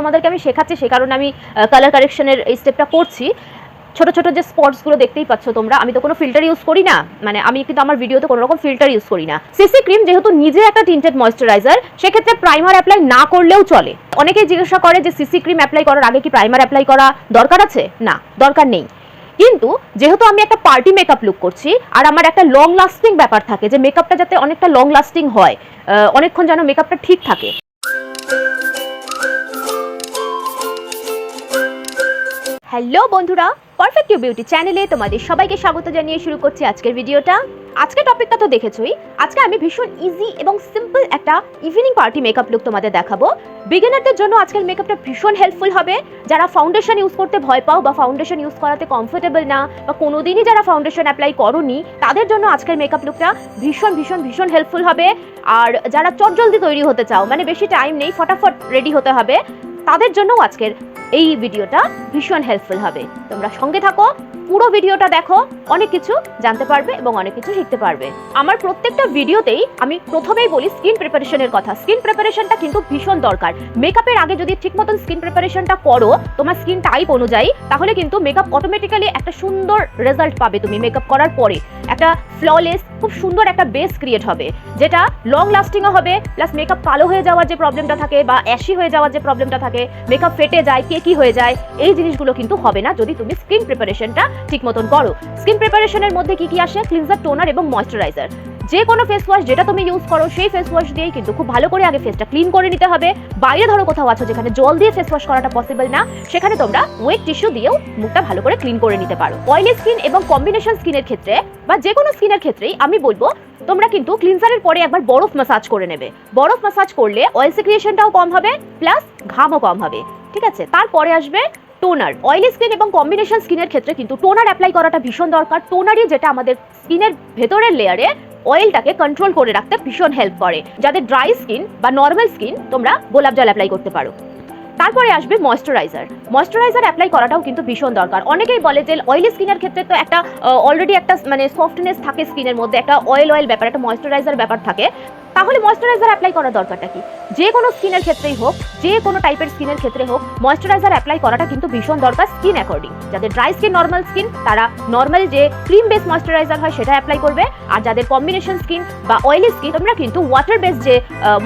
তোমাদেরকে আমি শেখাচ্ছি, সে কারণে আমি কালার কারেকশনের এই স্টেপটা করছি। ছোট ছোট যে স্পটসগুলো দেখতেই পাচ্ছ তোমরা, আমি তো কোনো ফিল্টার ইউজ করি না। মানে আমি কিন্তু আমার ভিডিওতে কোনো রকম ফিল্টার ইউজ করি না। সিসি ক্রিম যেহেতু নিজে একটা টিন্টেড ময়শ্চারাইজার সেক্ষেত্রে প্রাইমার অ্যাপ্লাই না করলেও চলে। অনেকেই জিজ্ঞাসা করে যে সিসি ক্রিম অ্যাপ্লাই করার আগে কি প্রাইমার অ্যাপ্লাই করা দরকার আছে? না, দরকার নেই। কিন্তু যেহেতু আমি একটা পার্টি মেকআপ লুক করছি, আর আমার একটা লং লাস্টিং ব্যাপার থাকে, যে মেকআপটা যাতে অনেকটা লং লাস্টিং হয় অনেকক্ষণ যেন মেকআপটা ঠিক থাকে। হ্যালো বন্ধুরা পারফেক্ট ইউ বিউটি চ্যানেলে তোমাদের সবাইকে স্বাগত জানিয়ে শুরু করছি আজকের ভিডিওটা। আজকের টপিকটা তো দেখেছোই। আজকে আমি ভীষণ ইজি এবং সিম্পল একটা ইভিনিং পার্টি মেকআপ লুক তোমাদের দেখাবো। বিগিনারদের জন্য আজকের মেকআপটা ভীষণ হেল্পফুল হবে। যারা ফাউন্ডেশন ইউজ করতে ভয় পাও বা ফাউন্ডেশন ইউজ করাতে কমফোর্টেবল না বা কোনোদিনই যারা ফাউন্ডেশন অ্যাপ্লাই করনি, তাদের জন্য আজকের মেকআপ লুকটা ভীষণ ভীষণ ভীষণ হেল্পফুল হবে। আর যারা চটজলদি তৈরি হতে চাও মানে বেশি টাইম নেই, ফটাফট রেডি হতে হবে, তাদের জন্যও আজকের এই ভিডিওটা ভীষণ হেল্পফুল হবে। তোমরা সঙ্গে থাকো, পুরো ভিডিওটা দেখো, অনেক কিছু জানতে পারবে এবং অনেক কিছু শিখতে পারবে। আমার প্রত্যেকটা ভিডিওতেই আমি প্রথমেই বলি স্কিন প্রিপারেশনের কথা। স্কিন প্রিপারেশনটা কিন্তু ভীষণ দরকার। মেকআপের আগে যদি ঠিক মতন স্কিন প্রিপারেশনটা করো, তোমার স্কিন টাইপ অনুযায়ী, তাহলে কিন্তু মেকআপ অটোমেটিক্যালি একটা সুন্দর রেজাল্ট পাবে তুমি মেকআপ করার পরে। একটা ফ্ললেস খুব সুন্দর একটা বেস ক্রিয়েট হবে, যেটা লং লাস্টিংও হবে প্লাস মেকআপ কালো হয়ে যাওয়ার যে প্রবলেমটা থাকে বা অ্যাশি হয়ে যাওয়ার যে প্রবলেমটা থাকে মেকআপ ফেটে যায় কেকি হয়ে যায়? এই জিনিসগুলো কিন্তু হবে না যদি তুমি স্কিন প্রিপারেশনটা ঠিক মতন করো। স্কিন প্রিপারেশনের মধ্যে কি কি আসে? ক্লিনজার টোনার এবং ময়শ্চারাইজার যে কোনো ফেস ওয়াশ যেটা তুমি ইউজ করো, সেই ফেস ওয়াশ দিয়েই কিন্তু খুব ভালো করে আগে ফেসটা ক্লিন করে নিতে হবে। বাইরে ধরো কোথাও আছো যেখানে জল দিয়ে ফেস ওয়াশ করাটা পসিবল না, সেখানে তোমরা ওয়েট টিস্যু দিয়েও মুখটা ভালো করে ক্লিন করে নিতে পারো। অয়েলি স্কিন এবং কম্বিনেশন স্কিনের ক্ষেত্রে বা যে কোনো স্কিনের ক্ষেত্রেই আমি বলব, তোমরা কিন্তু ক্লিনজারের পরে একবার বরফ ম্যাসাজ করে নেবে। বরফ ম্যাসাজ করলে অয়েল সিক্রিয়েশনটাও কম হবে প্লাস ঘামও কম হবে। ঠিক আছে? তারপরে আসবে টোনার। অয়েলি স্কিন এবং কম্বিনেশন স্কিনের ক্ষেত্রে কিন্তু টোনার অ্যাপ্লাই করাটা ভীষণ দরকার। টোনারই যেটা আমাদের স্কিনের ভেতরের লেয়ারে অয়েলটাকে কন্ট্রোল করে রাখতে ভীষণ হেল্প করে। যাদের ড্রাই স্কিন বা নর্মাল স্কিন তোমরা গোলাপ জল অ্যাপ্লাই করতে পারো। তারপরে আসবে ময়শ্চারাইজার ময়শ্চারাইজার অ্যাপ্লাই করাটাও কিন্তু ভীষণ দরকার। অনেকেই বলে যে অয়েলি স্কিনের ক্ষেত্রে তো একটা অলরেডি একটা মানে সফটনেস থাকে স্কিনের মধ্যে। একটা অয়েল অয়েল ব্যাপার, একটা ময়শ্চারাইজার ব্যাপার থাকে। তাহলে ময়শ্চারাইজার অ্যাপ্লাই করার দরকারটা কি? যে কোনো স্কিনের ক্ষেত্রেই হোক, যে কোনো টাইপের স্কিনের ক্ষেত্রে হোক ময়শ্চারাইজার অ্যাপ্লাই করাটা কিন্তু ভীষণ দরকার স্কিন অ্যাকর্ডিং যাদের ড্রাই স্কিন নর্মাল স্কিন তারা নর্মাল যে ক্রিম বেস ময়শ্চারাইজার হয় সেটা অ্যাপ্লাই করবে। আর যাদের কম্বিনেশন স্কিন বা অয়েলি স্কিন তোমরা কিন্তু ওয়াটার বেস যে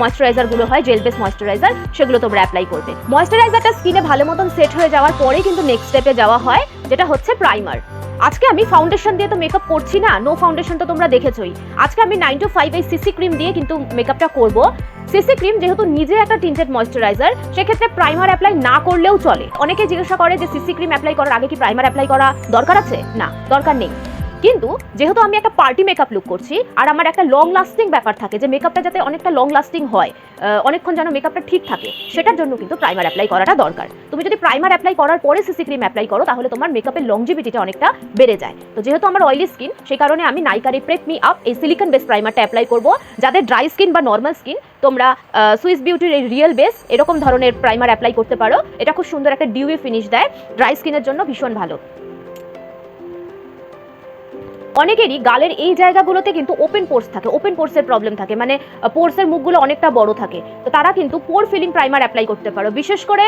ময়শ্চারাইজারগুলো হয় জেল বেস ময়শ্চারাইজার সেগুলো তোমরা অ্যাপ্লাই করবে। ময়শ্চারাইজারটা স্কিনে ভালো মতন সেট হয়ে যাওয়ার পরেই কিন্তু নেক্সট স্টেপে যাওয়া হয়, যেটা হচ্ছে প্রাইমার আজকে আমি ফাউন্ডেশন দিয়ে তো মেকআপ করছি না নো ফাউন্ডেশন তো তোমরা দেখেছই। আজকে আমি নাইন টু ফাইভ এই সিসি ক্রিম দিয়ে কিন্তু মেকআপটা করব। সিসি ক্রিম যেহেতু নিজে একটা টিন্টেড ময়শ্চারাইজার সেক্ষেত্রে প্রাইমার অ্যাপ্লাই না করলেও চলে। অনেকে জিজ্ঞাসা করে যে সিসি ক্রিম অ্যাপ্লাই করার আগে কি প্রাইমার অ্যাপ্লাই করা দরকার আছে? না, দরকার নেই। কিন্তু যেহেতু আমি একটা পার্টি মেকআপ লুক করছি, আর আমার একটা লং লাস্টিং ব্যাপার থাকে, যে মেকআপটা যাতে অনেকটা লং লাস্টিং হয় অনেকক্ষণ যেন মেকআপটা ঠিক থাকে, সেটার জন্য কিন্তু প্রাইমার অ্যাপ্লাই করাটা দরকার। তুমি যদি প্রাইমার অ্যাপ্লাই করার পরে সিসি ক্রিম অ্যাপ্লাই করো, তাহলে তোমার মেকআপের লংজিভিটিটা অনেকটা বেড়ে যায়। তো যেহেতু আমার অয়েলি স্কিন সেই কারণে আমি নাইকারে প্রেপ মি আপ এই সিলিকন বেস প্রাইমারটা অ্যাপ্লাই করব যাদের ড্রাই স্কিন বা নর্মাল স্কিন তোমরা সুইস বিউটির এই রিয়েল বেস এরকম ধরনের প্রাইমার অ্যাপ্লাই করতে পারো। এটা খুব সুন্দর একটা ডিউই ফিনিশ দেয় ড্রাই স্কিনের জন্য ভীষণ ভালো। অনেকেরই গালের এই জায়গাগুলোতে কিন্তু ওপেন পোর্স থাকে ওপেন পোর্সের প্রবলেম থাকে। মানে পোর্সের মুখগুলো অনেকটা বড় থাকে। তো তারা কিন্তু পোর ফিলিং প্রাইমার অ্যাপ্লাই করতে পারো। বিশেষ করে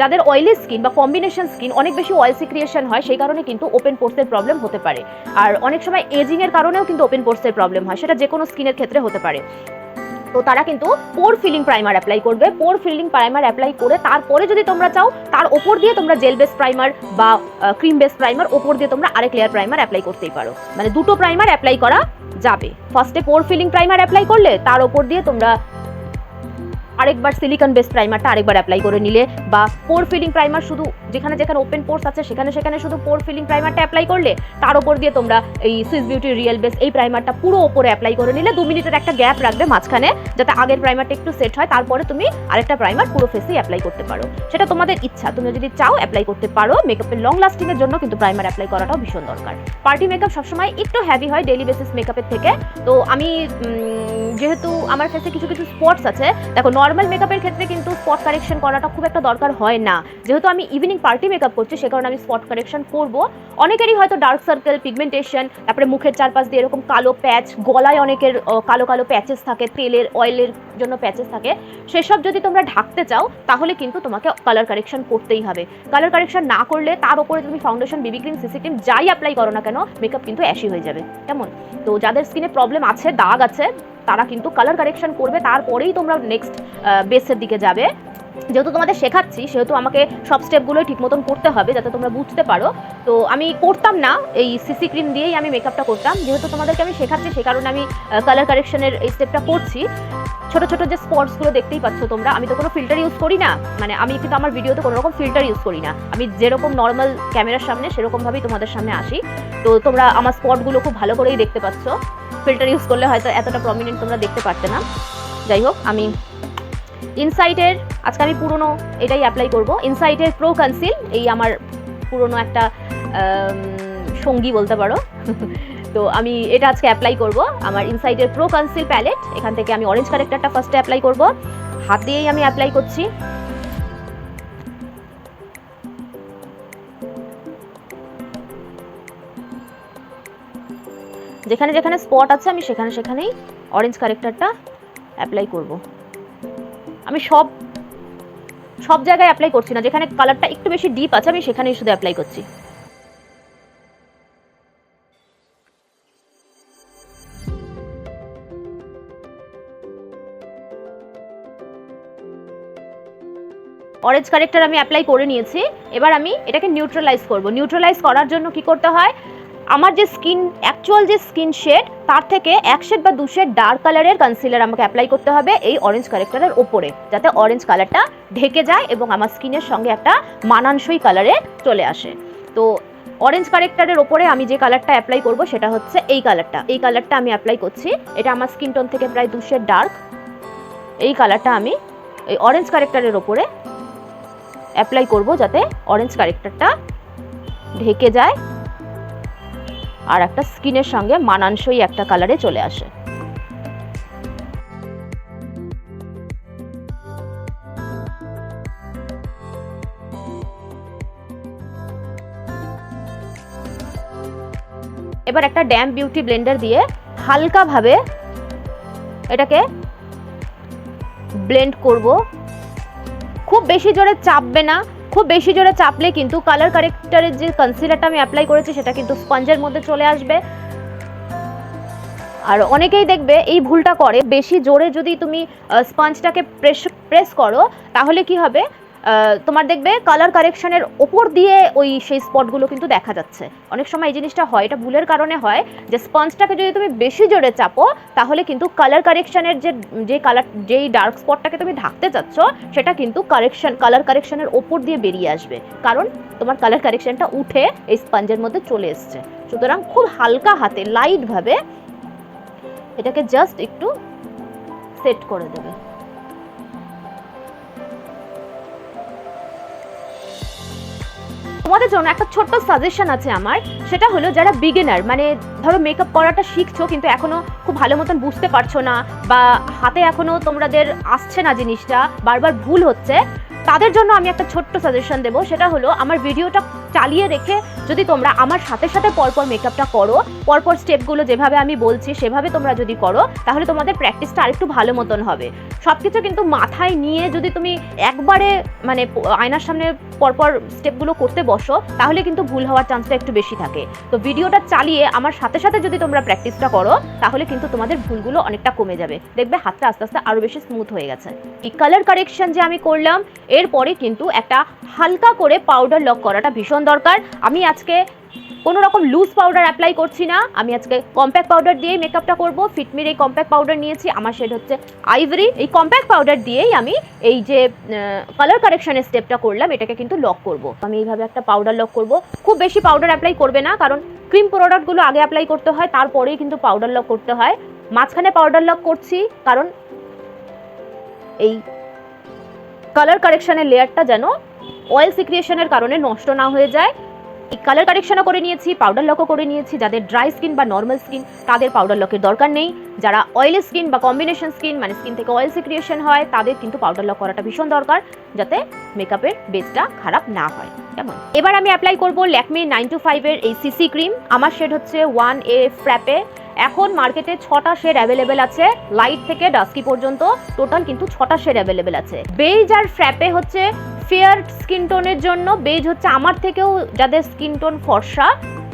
যাদের অয়েলি স্কিন বা কম্বিনেশন স্কিন অনেক বেশি অয়েল সিক্রিয়েশন হয়, সেই কারণে কিন্তু ওপেন পোর্সের প্রবলেম হতে পারে। আর অনেক সময় এজিং এর কারণেও কিন্তু ওপেন পোর্সের প্রবলেম হয়। সেটা যে কোনো স্কিনের ক্ষেত্রে হতে পারে। তো তারা কিন্তু পোর ফিলিং প্রাইমার অ্যাপ্লাই করবে। পোর ফিলিং প্রাইমার অ্যাপ্লাই করে তারপরে যদি তোমরা চাও, তার ওপর দিয়ে তোমরা জেল বেস প্রাইমার বা ক্রিম বেস প্রাইমার ওপর দিয়ে তোমরা আরেক লেয়ার প্রাইমার অ্যাপ্লাই করতেই পারো। মানে দুটো প্রাইমার অ্যাপ্লাই করা যাবে। ফার্স্টে পোর ফিলিং প্রাইমার অ্যাপ্লাই করলে, তার ওপর দিয়ে তোমরা আরেকবার সিলিকন বেস প্রাইমারটা আরেকবার অ্যাপ্লাই করে নিলে বা পোর ফিলিং প্রাইমার শুধু যেখানে যেখানে ওপেন পোর্স আছে, সেখানে সেখানে শুধু পোর ফিলিং প্রাইমারটা অ্যাপ্লাই করলে তার ওপর দিয়ে তোমরা এই সুইস বিউটি রিয়েল বেস এই প্রাইমারটা পুরো ওপরে অ্যাপ্লাই করে নিলে দু মিনিটের একটা গ্যাপ রাখবে মাঝখানে যাতে আগের প্রাইমারটা একটু সেট হয়, তারপরে তুমি আরেকটা প্রাইমার পুরো ফেসেই অ্যাপ্লাই করতে পারো। সেটা তোমাদের ইচ্ছা, তুমি যদি চাও অ্যাপ্লাই করতে পারো মেকআপের লং লাস্টিং এর জন্য কিন্তু প্রাইমার অ্যাপ্লাই করাটাও ভীষণ দরকার। পার্টি মেকআপ সবসময় একটু হ্যাভি হয় ডেলি বেসিস মেকআপের থেকে। তো আমি যেহেতু আমার ফেসে কিছু কিছু স্পটস আছে, দেখো নর্মাল মেকআপের ক্ষেত্রে কিন্তু স্পট কারেকশন করাটা খুব একটা দরকার হয় না। যেহেতু আমি ইভিনিং পার্টি মেকআপ করছি, সে কারণে আমি স্পট কারেকশন করব। অনেকেরই হয়তো ডার্ক সার্কেল পিগমেন্টেশন তারপরে মুখের চারপাশ দিয়ে এরকম কালো প্যাচ গলায় অনেকের কালো কালো প্যাচেস থাকে, তেলের অয়েলের জন্য প্যাচেস থাকে। সেসব যদি তোমরা ঢাকতে চাও, তাহলে কিন্তু তোমাকে কালার কারেকশন করতেই হবে। কালার কারেকশন না করলে তার উপরে তুমি foundation B B cream C C cream যাই অ্যাপ্লাই করো না কেন মেকআপ কিন্তু অ্যাশি হয়ে যাবে। কেমন? তো যাদের স্কিনে প্রবলেম আছে, দাগ আছে তারা কিন্তু কালার কারেকশন করবে, তারপরেই তোমরা নেক্সট বেসের দিকে যাবে। যেহেতু তোমাদের শেখাচ্ছি, সেহেতু আমাকে সব স্টেপগুলোই ঠিক মতন করতে হবে যাতে তোমরা বুঝতে পারো। তো আমি করতাম না, এই সিসি ক্রিম দিয়েই আমি মেকআপটা করতাম। যেহেতু তোমাদেরকে আমি শেখাচ্ছি, সে কারণে আমি কালার কারেকশনের এই স্টেপটা করছি। ছোট ছোট যে স্পটসগুলো দেখতেই পাচ্ছ তোমরা, আমি তো কোনো ফিল্টার ইউজ করি না। মানে আমি কিন্তু আমার ভিডিওতে কোনো রকম ফিল্টার ইউজ করি না। আমি যেরকম নর্মাল ক্যামেরার সামনে সেরকমভাবেই তোমাদের সামনে আসি। তো তোমরা আমার স্পটগুলো খুব ভালো করেই দেখতে পাচ্ছ। ফিল্টার ইউজ করলে হয়তো এতটা প্রমিনেন্ট তোমরা দেখতে পারতে না। যাই হোক আমি ইনসাইটের আজকে আমি পুরনো এটাই অ্যাপ্লাই করব। ইনসাইটের প্রো কনসিল এই আমার পুরনো একটা সঙ্গী বলতে পারো। তো আমি এটা আজকে অ্যাপ্লাই করব। আমার ইনসাইটের প্রো কনসিল প্যালেট এখান থেকে আমি অরেঞ্জ কারেক্টারটা ফার্স্টে অ্যাপ্লাই করব। হাত দিয়েই আমি অ্যাপ্লাই করছি। যেখানে যেখানে স্পট আছে, আমি সেখানে সেখানেই অরেঞ্জ কারেক্টারটা অ্যাপ্লাই করব। আমি সব সব জায়গায় অ্যাপ্লাই করছি না, যেখানে কালারটা একটু বেশি ডিপ আছে, আমি সেখানেই শুধু অ্যাপ্লাই করছি। অরেঞ্জ কারেক্টার আমি অ্যাপ্লাই করে নিয়েছি, এবার আমি এটাকে নিউট্রালাইজ করব। নিউট্রালাইজ করার জন্য কি করতে হয়? আমার যে স্কিন অ্যাকচুয়াল যে স্কিন শেড তার থেকে এক শেড বা দু শেড ডার্ক কালারের কনসিলার আমাকে অ্যাপ্লাই করতে হবে এই অরেঞ্জ কারেক্টারের ওপরে যাতে অরেঞ্জ কালারটা ঢেকে যায় এবং আমার স্কিনের সঙ্গে একটা মানানসই কালারে চলে আসে। তো অরেঞ্জ কারেক্টারের ওপরে আমি যে কালারটা অ্যাপ্লাই করব সেটা হচ্ছে এই কালারটা এই কালারটা আমি অ্যাপ্লাই করছি, এটা আমার স্কিন টোন থেকে প্রায় দু শেড ডার্ক এই কালারটা আমি এই অরেঞ্জ কারেক্টারের ওপরে অ্যাপ্লাই করব যাতে অরেঞ্জ কারেক্টারটা ঢেকে যায়। আর একটা স্কিনের সঙ্গে মানানসই একটা কালারে চলে আসে। এবার একটা ড্যাম বিউটি ব্লেন্ডার দিয়ে হালকাভাবে এটাকে ব্লেন্ড করব। খুব বেশি জোরে চাপবে না খুব বেশি জোরে চাপলে কিন্তু কালার কারেক্টারের যে কনসিলারটা আমি অ্যাপ্লাই করেছি, সেটা কিন্তু স্পঞ্জের মধ্যে চলে আসবে। আর অনেকেই দেখবে এই ভুলটা করে, বেশি জোরে যদি তুমি স্পঞ্জটাকে প্রেস প্রেস করো, তাহলে কি হবে? তোমার দেখবে কালার কারেকশনের ওপর দিয়ে ওই সেই স্পটগুলো কিন্তু দেখা যাচ্ছে। অনেক সময় এই জিনিসটা হয়, এটা ভুলের কারণে হয় যে স্পঞ্জটাকে যদি তুমি বেশি জোরে চাপো, তাহলে কিন্তু কালার কারেকশনের যে যে কালার যেই ডার্ক স্পটটাকে তুমি ঢাকতে চাচ্ছ, সেটা কিন্তু কারেকশন কালার কারেকশনের ওপর দিয়ে বেরিয়ে আসবে। কারণ তোমার কালার কারেকশনটা উঠে এই স্পঞ্জের মধ্যে চলে এসছে। সুতরাং খুব হালকা হাতে লাইটভাবে এটাকে জাস্ট একটু সেট করে দেবে। তোমাদের জন্য একটা ছোট্ট সাজেশন আছে আমার। সেটা হলো যারা বিগিনার মানে ধরো মেকআপ করাটা শিখছো কিন্তু এখনও খুব ভালো মতন বুঝতে পারছ না বা হাতে এখনও তোমাদের আসছে না জিনিসটা, বারবার ভুল হচ্ছে, তাদের জন্য আমি একটা ছোট্ট সাজেশন দেবো। সেটা হলো আমার ভিডিওটা চালিয়ে রেখে যদি তোমরা আমার সাথে সাথে পরপর মেকআপটা করো, পরপর স্টেপগুলো যেভাবে আমি বলছি সেভাবে তোমরা যদি করো, তাহলে তোমাদের প্র্যাকটিসটা আরেকটু ভালো মতন হবে। সব কিছু কিন্তু মাথায় নিয়ে যদি তুমি একবারে মানে আয়নার সামনে পরপর স্টেপগুলো করতে বসো, তাহলে কিন্তু ভুল হওয়ার চান্সটা একটু বেশি থাকে। তো ভিডিওটা চালিয়ে আমার সাথে সাথে যদি তোমরা প্র্যাকটিসটা করো, তাহলে কিন্তু তোমাদের ভুলগুলো অনেকটা কমে যাবে। দেখবে হাতটা আস্তে আস্তে আরও বেশি স্মুথ হয়ে গেছে। এই কালার কারেকশন যে আমি করলাম, এরপরে কিন্তু একটা হালকা করে পাউডার লক করাটা ভীষণ দরকার। আমি আজকে কোনো রকম লুজ পাউডার অ্যাপ্লাই করছি না। আমি আজকে কম্প্যাক্ট পাউডার দিয়েই মেকআপটা করব। ফিটমির এই কম্প্যাক্ট পাউডার নিয়েছি। আমার শেড হচ্ছে আইভরি এই কম্প্যাক্ট পাউডার দিয়েই আমি এই যে কালার কারেকশনের স্টেপটা করলাম। এটাকে কিন্তু লক করব। আমি এইভাবে একটা পাউডার লক করব। খুব বেশি পাউডার অ্যাপ্লাই করবে না। কারণ ক্রিম প্রোডাক্টগুলো আগে অ্যাপ্লাই করতে হয়, তারপরেই কিন্তু পাউডার লক করতে হয়। মাঝখানে পাউডার লক করছি, কারণ এই কালার কারেকশনের লেয়ারটা যেন অয়েল সিক্রিয়েশনের কারণে নষ্ট না হয়ে যায়। কালার কারেকশনও করে নিয়েছি পাউডার লকও করে নিয়েছি। যাদের ড্রাই স্কিন বা নর্মাল স্কিন তাদের পাউডার লকের দরকার নেই। যারা অয়েলি স্কিন বা কম্বিনেশন স্কিন মানে স্কিন থেকে অয়েল সিক্রিয়েশন হয়, তাদের কিন্তু পাউডার লক করাটা ভীষণ দরকার, যাতে মেকআপের বেসটা খারাপ না হয়। কেমন? এবার আমি অ্যাপ্লাই করব ল্যাকমি নাইন টু ফাইভের এই সিসি ক্রিম আমার শেড হচ্ছে ওয়ান এ ফ্র্যাপে এখন মার্কেটে ছটা শেড অ্যাভেলেবেল আছে লাইট থেকে ডাস্কি পর্যন্ত। টোটাল কিন্তু ছটা শেড অ্যাভেলেবেল আছে। বেজ আর ফ্র্যাপে হচ্ছে ফেয়ার স্কিন টোনের জন্য বেজ হচ্ছে আমার থেকেও যাদের স্কিন টোন ফর্সা,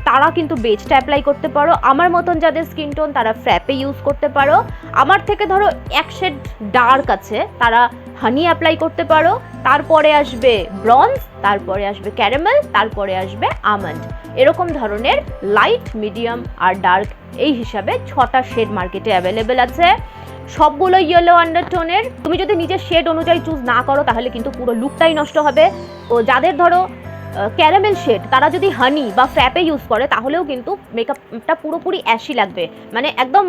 তারা কিন্তু বেজটা অ্যাপ্লাই করতে পারো। আমার মতন যাদের স্কিন টোন, তারা ফ্র্যাপে ইউজ করতে পারো। আমার থেকে ধরো এক শেড ডার্ক আছে, তারা হানি অ্যাপ্লাই করতে পারো। তারপরে আসবে ব্রঞ্জ তারপরে আসবে ক্যারামেল, তারপরে আসবে আমন্ড। এরকম ধরনের লাইট মিডিয়াম আর ডার্ক এই হিসাবে ছটা শেড মার্কেটে অ্যাভেলেবেল আছে। সবগুলো ইয়েলো আন্ডারটোনের তুমি যদি নিজের শেড অনুযায়ী চুজ না করো, তাহলে কিন্তু পুরো লুকটাই নষ্ট হবে। ও যাদের ধরো ক্যারামেল শেড, তারা যদি হানি বা ফ্র্যাপে ইউজ করে, তাহলেও কিন্তু মেকআপটা পুরোপুরি অ্যাশি লাগবে। মানে একদম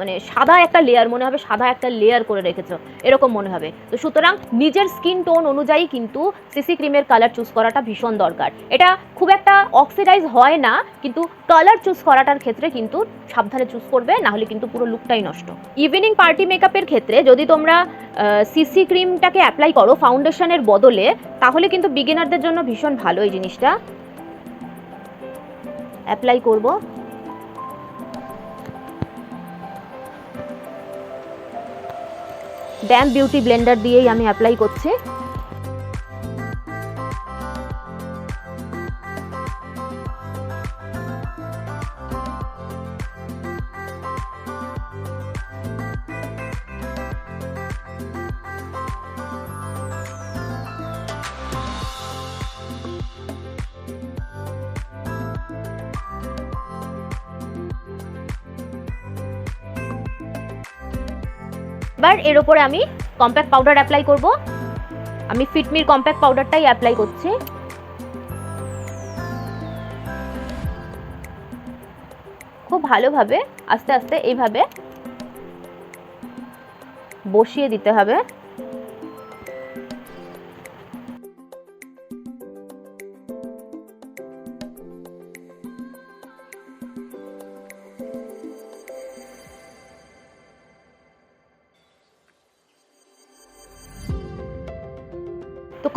মানে সাদা একটা লেয়ার মনে হবে সাদা একটা লেয়ার করে রেখেছো। এরকম মনে হবে। তো সুতরাং নিজের স্কিন টোন অনুযায়ী কিন্তু সিসি ক্রিমের কালার চুজ করাটা ভীষণ দরকার। এটা খুব একটা অক্সিডাইজ হয় না, কিন্তু কালার চুজ করাটার ক্ষেত্রে কিন্তু সাবধানে চুজ করবে না হলে কিন্তু পুরো লুকটাই নষ্ট। ইভিনিং পার্টি মেকআপের ক্ষেত্রে যদি তোমরা সিসি ক্রিমটাকে অ্যাপ্লাই করো ফাউন্ডেশনের বদলে, তাহলে কিন্তু বিগিনারদের জন্য ভীষণ ভালো। এই জিনিসটা। অ্যাপ্লাই করব। ড্যাম বিউটি ব্লেন্ডার দিয়েই আমি অ্যাপ্লাই করছি। এর ওপরে আমি কম্প্যাক্ট পাউডার অ্যাপ্লাই করব। আমি ফিটমির কম্প্যাক্ট পাউডারটাই অ্যাপ্লাই করছি। খুব ভালোভাবে, আস্তে আস্তে এইভাবে বসিয়ে দিতে হবে।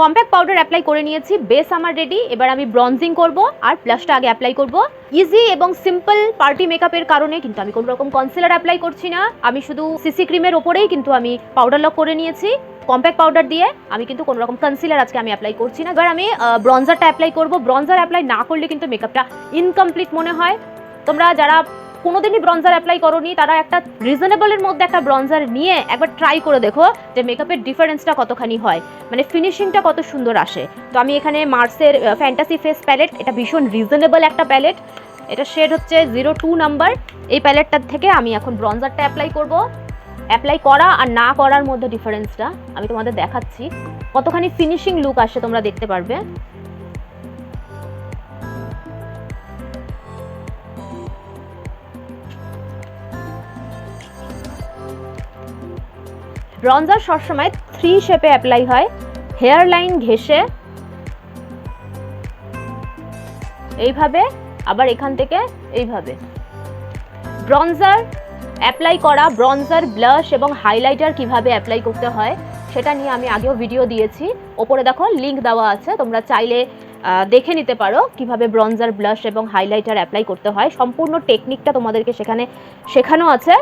কম্প্যাক্ট পাউডার অ্যাপ্লাই করে নিয়েছি বেস আমার রেডি এবার আমি ব্রঞ্জিং করব আর প্লাসটা আগে অ্যাপ্লাই করব। ইজি এবং সিম্পল পার্টি মেকআপের কারণে কিন্তু আমি কোনো রকম কনসিলার অ্যাপ্লাই করছি না। আমি শুধু সিসি ক্রিমের ওপরেই কিন্তু আমি পাউডার লক করে নিয়েছি। কম্প্যাক্ট পাউডার দিয়ে আমি কিন্তু কোনো রকম কনসিলার আজকে আমি অ্যাপ্লাই করছি না। এবার আমি ব্রঞ্জারটা অ্যাপ্লাই করব। ব্রঞ্জার অ্যাপ্লাই না করলে কিন্তু মেকআপটা ইনকমপ্লিট মনে হয়। তোমরা যারা কোনোদিনই ব্রঞ্জার অ্যাপ্লাই করোনি। তারা একটা রিজনেবলের মধ্যে একটা ব্রঞ্জার নিয়ে একবার ট্রাই করে দেখো যে মেকআপের ডিফারেন্সটা কতখানি হয়। মানে ফিনিশিংটা কত সুন্দর আসে। তো আমি এখানে মার্সের ফ্যান্টাসি ফেস প্যালেট এটা ভীষণ রিজনেবল একটা প্যালেট এটা শেড হচ্ছে জিরো টু নাম্বার এই প্যালেটটার থেকে আমি এখন ব্রঞ্জারটা অ্যাপ্লাই করব। অ্যাপ্লাই করা আর না করার মধ্যে ডিফারেন্সটা আমি তোমাদের দেখাচ্ছি। কতখানি ফিনিশিং লুক আসে তোমরা দেখতে পারবে। ব্রঞ্জার সবসময় থ্রি শেপে অ্যাপ্লাই হয়। হেয়ার লাইন ঘেসে এইভাবে, আবার এখান থেকে এইভাবে। ব্রঞ্জার অ্যাপ্লাই করা, ব্রঞ্জার ব্লাশ এবং হাইলাইটার কীভাবে অ্যাপ্লাই করতে হয়, সেটা নিয়ে আমি আগেও ভিডিও দিয়েছি। ওপরে দেখো লিঙ্ক দেওয়া আছে, তোমরা চাইলে দেখে নিতে পারো কীভাবে ব্রঞ্জার ব্লাশ এবং হাইলাইটার অ্যাপ্লাই করতে হয়। সম্পূর্ণ টেকনিকটা তোমাদেরকে সেখানে শেখানো আছে।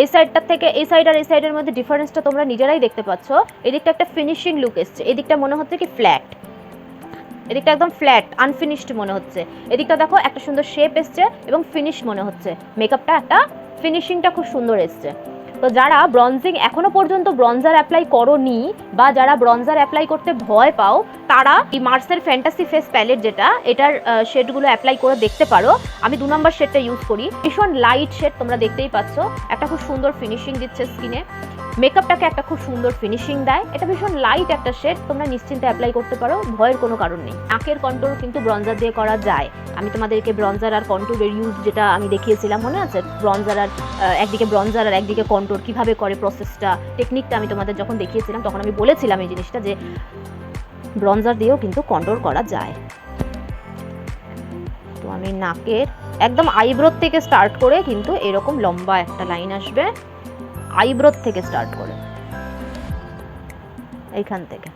এই সাইডটার থেকে এই সাইড আর এই সাইডের মধ্যে ডিফারেন্সটা তোমরা নিজেরাই দেখতে পাচ্ছ। এদিকটা একটা ফিনিশিং লুক এসছে, এদিকটা মনে হচ্ছে কি ফ্ল্যাট এদিকটা একদম ফ্ল্যাট আনফিনিশড মনে হচ্ছে। এদিকটা দেখো একটা সুন্দর শেপ এসছে এবং ফিনিশ মনে হচ্ছে। মেকআপটা একটা ফিনিশিংটা খুব সুন্দর এসছে। তো যারা ব্রঞ্জিং এখনও পর্যন্ত ব্রঞ্জার অ্যাপ্লাই করনি বা যারা ব্রঞ্জার অ্যাপ্লাই করতে ভয় পাও, তারা এই মার্সের ফ্যান্টাসি ফেস প্যালেট যেটা, এটার শেডগুলো অ্যাপ্লাই করে দেখতে পারো। আমি দু নম্বর শেডটা ইউজ করি। ভীষণ লাইট শেড তোমরা দেখতেই পাচ্ছ। একটা খুব সুন্দর ফিনিশিং দিচ্ছে স্কিনে মেকআপটাকে একটা খুব সুন্দর ফিনিশিং দেয়। এটা ভীষণ লাইট একটা শেড তোমরা নিশ্চিন্তে অ্যাপ্লাই করতে পারো। ভয়ের কোনো কারণ নেই। নাকের কন্ট্রোল কিন্তু ব্রঞ্জার দিয়ে করা যায়। আমি তোমাদেরকে ব্রঞ্জার আর কন্ট্রোলের ইউজ যেটা আমি দেখিয়েছিলাম, মনে আছে? ব্রঞ্জার আর একদিকে ব্রঞ্জার আর একদিকে কন্ট্রোল কীভাবে করে প্রসেসটা টেকনিকটা আমি তোমাদের যখন দেখিয়েছিলাম, তখন আমি বলেছিলাম এই জিনিসটা যে ব্রঞ্জার দিয়েও কিন্তু কন্ট্রোল করা যায়। তো আমি নাকের একদম আইব্রোর থেকে স্টার্ট করে কিন্তু এরকম লম্বা একটা লাইন আসবে আইব্রোর থেকে স্টার্ট করে। এইখান থেকে।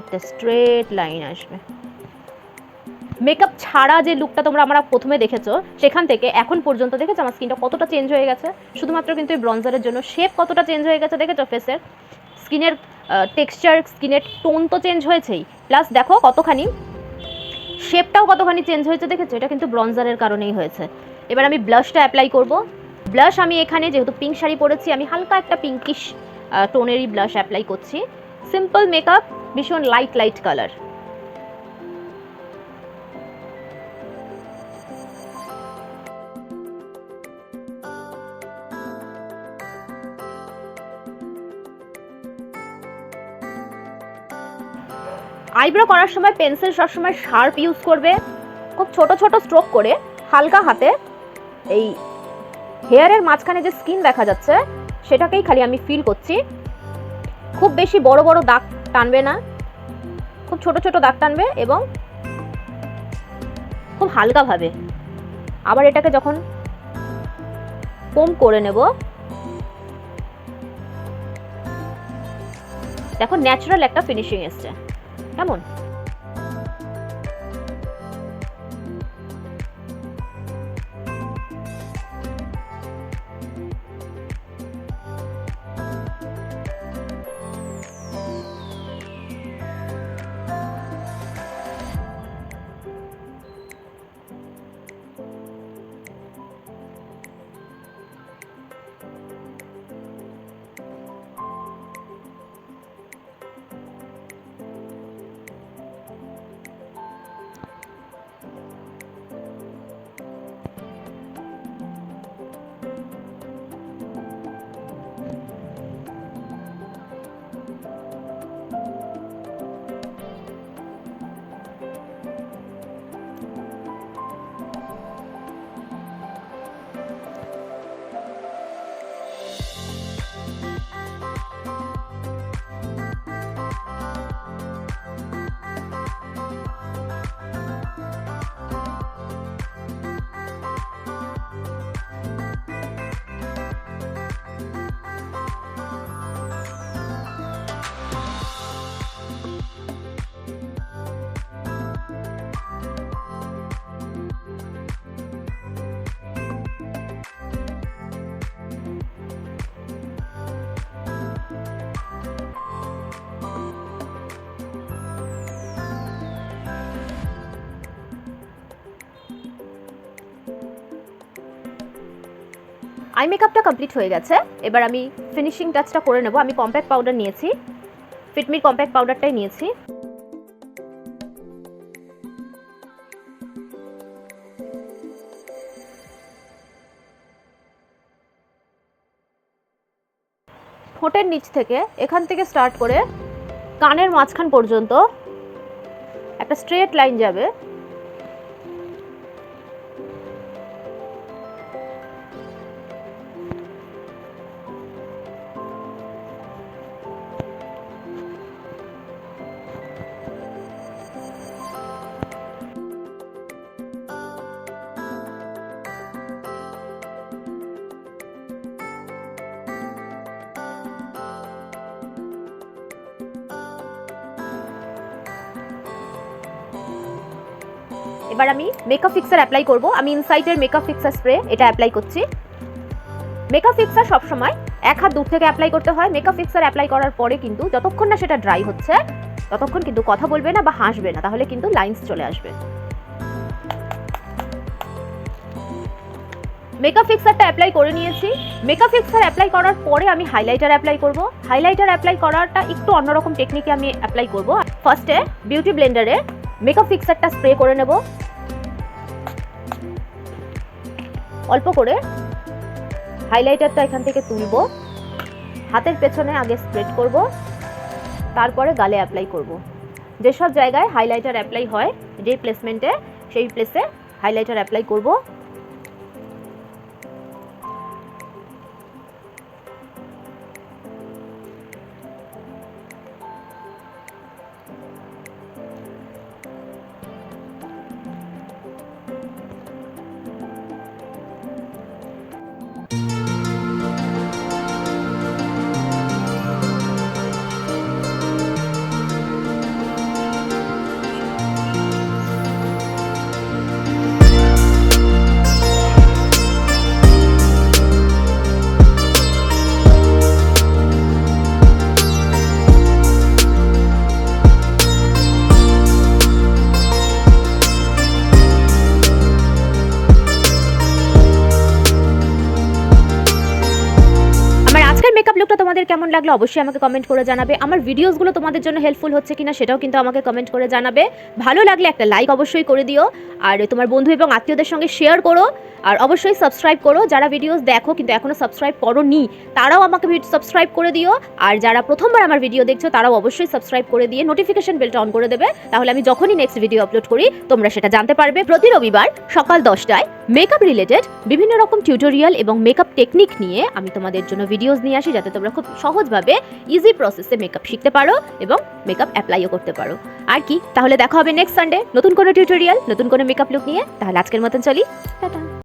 একটা স্ট্রেট লাইন আসবে। মেকআপ ছাড়া যে লুকটা তোমরা আমরা প্রথমে দেখেছ, সেখান থেকে এখন পর্যন্ত দেখেছ, আমার স্কিনটা কতটা চেঞ্জ হয়ে গেছে? শুধুমাত্র কিন্তু এই ব্রঞ্জারের জন্য শেপ কতটা চেঞ্জ হয়ে গেছে দেখেছ ফেসের স্কিনের টেক্সচার স্কিনের টোন তো চেঞ্জ হয়েছেই। প্লাস দেখো কতখানি শেপটাও কতখানি চেঞ্জ হয়েছে দেখেছ? এটা কিন্তু ব্রঞ্জারের কারণেই হয়েছে। এবার আমি ব্লাশটা অ্যাপ্লাই করব। ব্লাশ আমি এখানে যেহেতু পিঙ্ক শাড়ি পরেছি, আমি হালকা একটা পিঙ্কিশ টোনেরই ব্লাশ অ্যাপ্লাই করছি। সিম্পল মেকআপ ভীষণ লাইট লাইট কালার আইব্রো করার সময় পেন্সিল সবসময় শার্প ইউজ করবে। খুব ছোট ছোট স্ট্রোক করে হালকা হাতে এই হেয়ারের মাঝখানে যে স্কিন দেখা যাচ্ছে, সেটাকেই খালি আমি ফিল করছি। খুব বেশি বড় বড় দাগ টানবে না। খুব ছোট ছোট দাগ টানবে এবং খুব হালকাভাবে আবার এটাকে যখন কম করে নেব, দেখো ন্যাচারাল একটা ফিনিশিং এসছে। কেমন আই মেকআপটা কমপ্লিট হয়ে গেছে। এবার আমি ফিনিশিং টাচটা করে নেব। আমি কম্প্যাক্ট পাউডার নিয়েছি। ফিটমির কম্প্যাক্ট পাউডারটাই নিয়েছি। ঠোঁটের নিচ থেকে, এখান থেকে স্টার্ট করে কানের মাঝখান পর্যন্ত একটা স্ট্রেট লাইন যাবে। এবার আমি মেকআপ ফিক্সার অ্যাপ্লাই করব। আমি ইনসাইটের মেকআপ ফিক্সার স্প্রে এটা অ্যাপ্লাই করছি। মেকআপ ফিক্সার সবসময় এক হাত দূর থেকে অ্যাপ্লাই করতে হয়। মেকআপ ফিক্সার অ্যাপ্লাই করার পরে কিন্তু যতক্ষণ না সেটা ড্রাই হচ্ছে, ততক্ষণ কিন্তু কথা বলবে না বা হাসবে না। তাহলে কিন্তু লাইন্স চলে আসবে। মেকআপ ফিক্সারটা অ্যাপ্লাই করে নিয়েছি। মেকআপ ফিক্সার অ্যাপ্লাই করার পরে আমি হাইলাইটার অ্যাপ্লাই করব। হাইলাইটার অ্যাপ্লাই করাটা একটু অন্যরকম টেকনিকে আমি অ্যাপ্লাই করব। ফার্স্টে বিউটি ব্লেন্ডারে মেকআপ ফিক্সারটা স্প্রে করে নেব। অল্প করে হাইলাইটারটা এখান থেকে তুলব। হাতের পেছনে আগে স্প্রেড করব। তারপরে গালে অ্যাপ্লাই করব। যেসব জায়গায় হাইলাইটার অ্যাপ্লাই হয়, যে প্লেসমেন্টে সেই প্লেসে হাইলাইটার অ্যাপ্লাই করব। কেমন লাগল অবশ্যই আমাকে কমেন্ট করে জানাবে। আমার ভিডিওসগুলো তোমাদের জন্য হেল্পফুল হচ্ছে কিনা সেটাও কিন্তু আমাকে কমেন্ট করে জানাবে। ভালো লাগলে একটা লাইক অবশ্যই করে দিও। আর তোমার বন্ধু এবং আত্মীয়দের সঙ্গে শেয়ার করো। আর অবশ্যই সাবস্ক্রাইব করো। যারা ভিডিওস দেখো কিন্তু এখনও সাবস্ক্রাইব করোনি, তারাও আমাকে সাবস্ক্রাইব করে দিও। আর যারা প্রথমবার আমার ভিডিও দেখছ, তারাও অবশ্যই সাবস্ক্রাইব করে দিয়ে নোটিফিকেশন বেলটা অন করে দেবে। তাহলে আমি যখনই নেক্সট ভিডিও আপলোড করি, তোমরা সেটা জানতে পারবে। প্রতি রবিবার সকাল দশটায় মেকআপ রিলেটেড বিভিন্ন রকম টিউটোরিয়াল এবং মেকআপ টেকনিক নিয়ে আমি তোমাদের জন্য ভিডিওস নিয়ে আসি, যাতে তোমরা খুব সহজভাবে ইজি প্রসেসে মেকআপ শিখতে পারো এবং মেকআপ অ্যাপ্লাইও করতে পারো। আর কি? তাহলে দেখা হবে নেক্সট সানডে নতুন কোনো টিউটোরিয়াল নতুন কোনো মেকআপ লুক নিয়ে। তাহলে আজকের মতন চলি। টাটা।